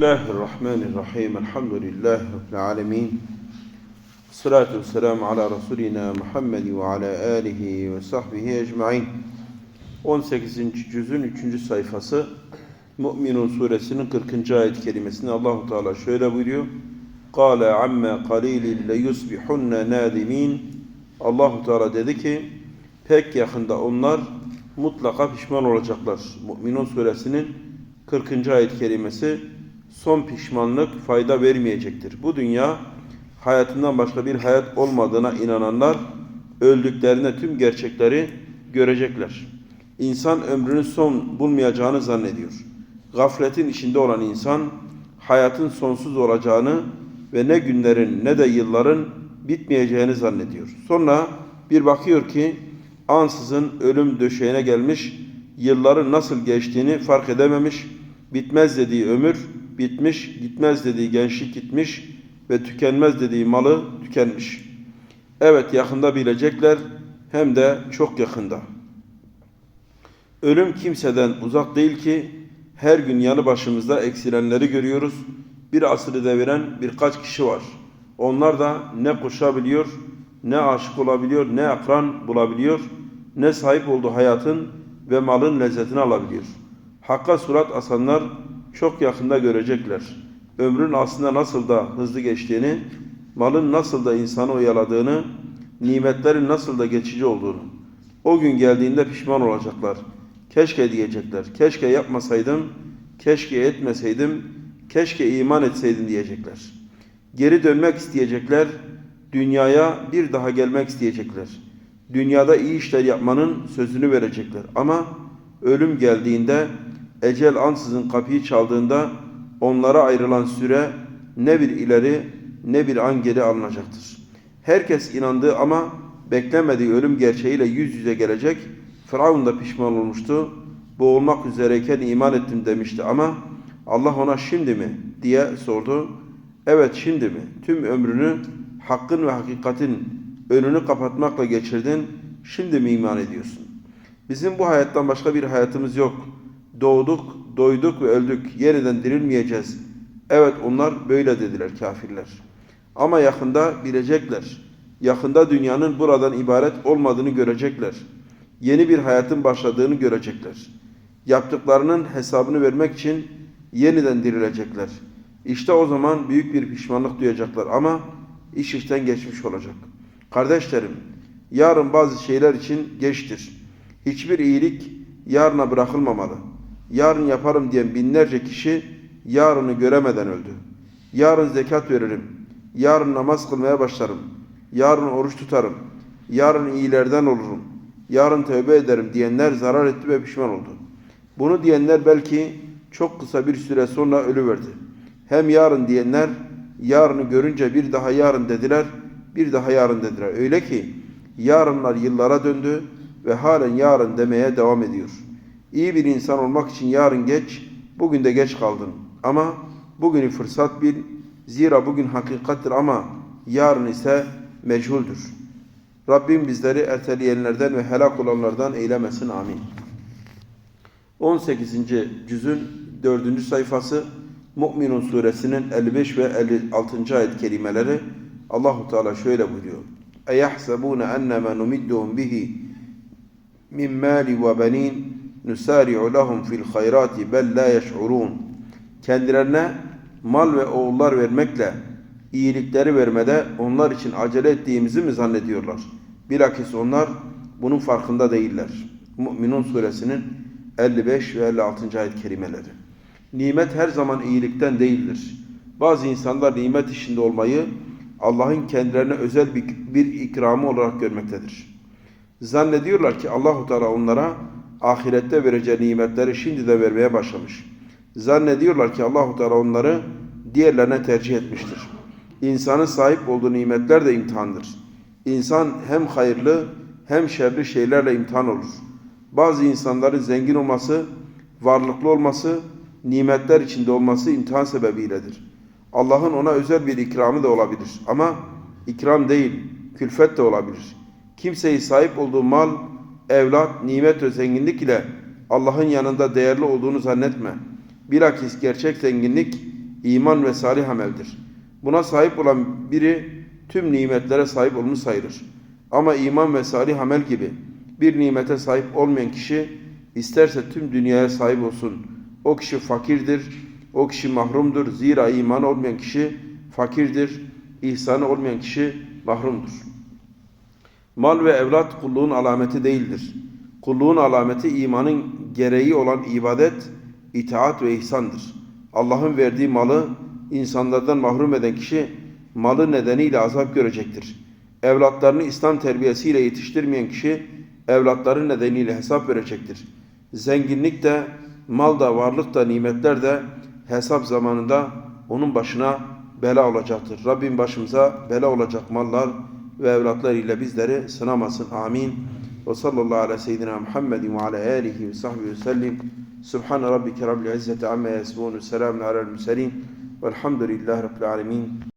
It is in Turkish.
Bismillahirrahmanirrahim. Elhamdülillahi Rabbil alemin. Salatu vesselamu ala Resulina Muhammed ve ala alihi ve sahbihi ecmain. 18. cüzün 3. sayfası Mü'minun suresinin 40. ayet kelimesini Allahu Teala şöyle buyuruyor. Kale amme qalilin le yusbihunna nadimin. Allahu Teala dedi ki pek yakında onlar mutlaka pişman olacaklar. Mü'minun suresinin 40. ayet kelimesi son pişmanlık fayda vermeyecektir. Bu dünya hayatından başka bir hayat olmadığına inananlar öldüklerinde tüm gerçekleri görecekler. İnsan ömrünün son bulmayacağını zannediyor. Gafletin içinde olan insan hayatın sonsuz olacağını ve ne günlerin ne de yılların bitmeyeceğini zannediyor. Sonra bir bakıyor ki ansızın ölüm döşeğine gelmiş, yılların nasıl geçtiğini fark edememiş, bitmez dediği ömür bitmiş, gitmez dediği gençlik gitmiş ve tükenmez dediği malı tükenmiş. Evet yakında bilecekler hem de çok yakında. Ölüm kimseden uzak değil ki her gün yanı başımızda eksilenleri görüyoruz. Bir asrı deviren birkaç kişi var. Onlar da ne koşabiliyor, ne aşık olabiliyor, ne akran bulabiliyor, ne sahip olduğu hayatın ve malın lezzetini alabiliyor. Hakka surat asanlar çok yakında görecekler. Ömrün aslında nasıl da hızlı geçtiğini, malın nasıl da insanı oyaladığını, nimetlerin nasıl da geçici olduğunu. O gün geldiğinde pişman olacaklar. Keşke diyecekler. Keşke yapmasaydım, keşke etmeseydim, keşke iman etseydim diyecekler. Geri dönmek isteyecekler, dünyaya bir daha gelmek isteyecekler. Dünyada iyi işler yapmanın sözünü verecekler. Ama ölüm geldiğinde ecel ansızın kapıyı çaldığında onlara ayrılan süre ne bir ileri ne bir an geri alınacaktır. Herkes inandığı ama beklemediği ölüm gerçeğiyle yüz yüze gelecek. Firavun da pişman olmuştu. Boğulmak üzereyken iman ettim demişti ama Allah ona şimdi mi diye sordu. Evet şimdi mi? Tüm ömrünü hakkın ve hakikatin önünü kapatmakla geçirdin. Şimdi mi iman ediyorsun? Bizim bu hayattan başka bir hayatımız yok. Doğduk, doyduk ve öldük. Yeniden dirilmeyeceğiz. Evet onlar böyle dediler kafirler. Ama yakında bilecekler. Yakında dünyanın buradan ibaret olmadığını görecekler. Yeni bir hayatın başladığını görecekler. Yaptıklarının hesabını vermek için yeniden dirilecekler. İşte o zaman büyük bir pişmanlık duyacaklar ama iş işten geçmiş olacak. Kardeşlerim, yarın bazı şeyler için geçtir. Hiçbir iyilik yarına bırakılmamalı. Yarın yaparım diyen binlerce kişi yarını göremeden öldü. Yarın zekat veririm. Yarın namaz kılmaya başlarım. Yarın oruç tutarım. Yarın iyilerden olurum. Yarın tövbe ederim diyenler zarar etti ve pişman oldu. Bunu diyenler belki çok kısa bir süre sonra ölüverdi. Hem yarın diyenler yarını görünce bir daha yarın dediler, bir daha yarın dediler. Öyle ki yarınlar yıllara döndü ve halen yarın demeye devam ediyor. İyi bir insan olmak için yarın geç, bugün de geç kaldın. Ama bugünü fırsat bil, zira bugün hakikattir ama yarın ise meçhuldür. Rabbim bizleri erteleyenlerden ve helak olanlardan eylemesin. Amin. 18. cüzün 4. sayfası Mü'minun suresinin 55 ve 56. ayet kelimeleri Allahu Teala şöyle buyuruyor. Eyahsebune ennema numidduhum bihi min mali ve benin nusari'u lehum fil hayrati bel la yeş'urun. Kendilerine mal ve oğullar vermekle iyilikleri vermede onlar için acele ettiğimizi mi zannediyorlar? Bilakis onlar bunun farkında değiller. Mü'minun suresinin 55 ve 56. ayet kelimeleri. Nimet her zaman iyilikten değildir. Bazı insanlar nimet içinde olmayı Allah'ın kendilerine özel bir, bir ikramı olarak görmektedir. Zannediyorlar ki Allahu Teala onlara ahirette vereceği nimetleri şimdi de vermeye başlamış. Zannediyorlar ki Allahu Teala onları diğerlerine tercih etmiştir. İnsanın sahip olduğu nimetler de imtihandır. İnsan hem hayırlı hem şerli şeylerle imtihan olur. Bazı insanların zengin olması, varlıklı olması, nimetler içinde olması imtihan sebebiyledir. Allah'ın ona özel bir ikramı da olabilir. Ama ikram değil, külfet de olabilir. Kimseyi sahip olduğu mal, evlat, nimet ve zenginlik ile Allah'ın yanında değerli olduğunu zannetme. Bilakis gerçek zenginlik iman ve salih ameldir. Buna sahip olan biri tüm nimetlere sahip olmuş sayılır. Ama iman ve salih amel gibi bir nimete sahip olmayan kişi isterse tüm dünyaya sahip olsun. O kişi fakirdir, o kişi mahrumdur. Zira iman olmayan kişi fakirdir, ihsanı olmayan kişi mahrumdur. Mal ve evlat kulluğun alameti değildir. Kulluğun alameti imanın gereği olan ibadet, itaat ve ihsandır. Allah'ın verdiği malı insanlardan mahrum eden kişi malı nedeniyle azap görecektir. Evlatlarını İslam terbiyesiyle yetiştirmeyen kişi evlatları nedeniyle hesap verecektir. Zenginlik de, mal da, varlık da, nimetler de hesap zamanında onun başına bela olacaktır. Rabbim başımıza bela olacak mallar ve evlatlar ile bizleri sınamasın. Amin. Ve sallallahu ala seyyidina Muhammedin ve ala alihi ve sahbihi ve sellim. Subhane rabbike rabbil izzeti amma yasifun. Selamun alel murselin. Velhamdülillahi rabbil alemin.